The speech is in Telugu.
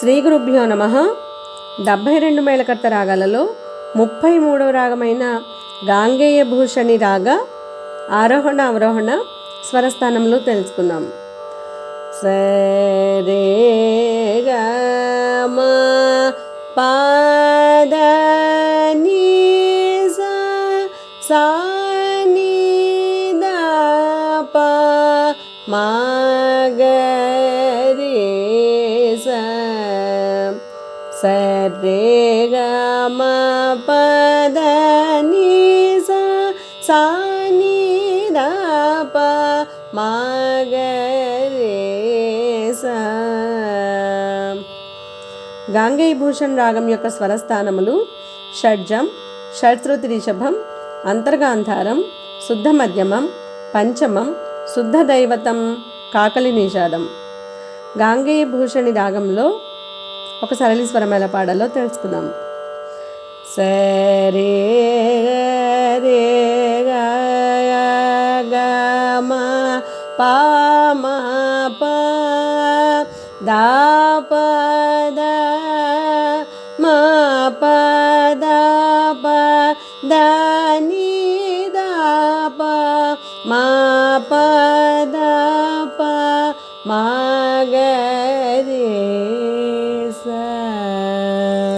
శ్రీ గురుభ్యో నమ. డెబ్భై రెండు మేళకర్త రాగాలలో ముప్పై మూడవ రాగమైన గాంగేయ భూషణి రాగ ఆరోహణ అవరోహణ స్వరస్థానంలో తెలుసుకుందాం. సరే గమ పాద నీ సా నీ ద ప మా గ సరే గమ పద సాని సా సా నీ ప రే స భూషణ్ రాగం యొక్క స్వరస్థానములు షడ్జం షడ్శ్రుతి రిషభం అంతర్గాంధారం శుద్ధ మధ్యమం పంచమం శుద్ధ దైవతం కాకలి నిషాదం గాంగేయ భూషణి రాగంలో ఒక సరళి స్వరం ఎలా పాడాలో తెలుసుకుందాం. సరే రే గమా పా పా మ ప దా ప ద మ ప ప ద ని ప మ ప ప గ Uh...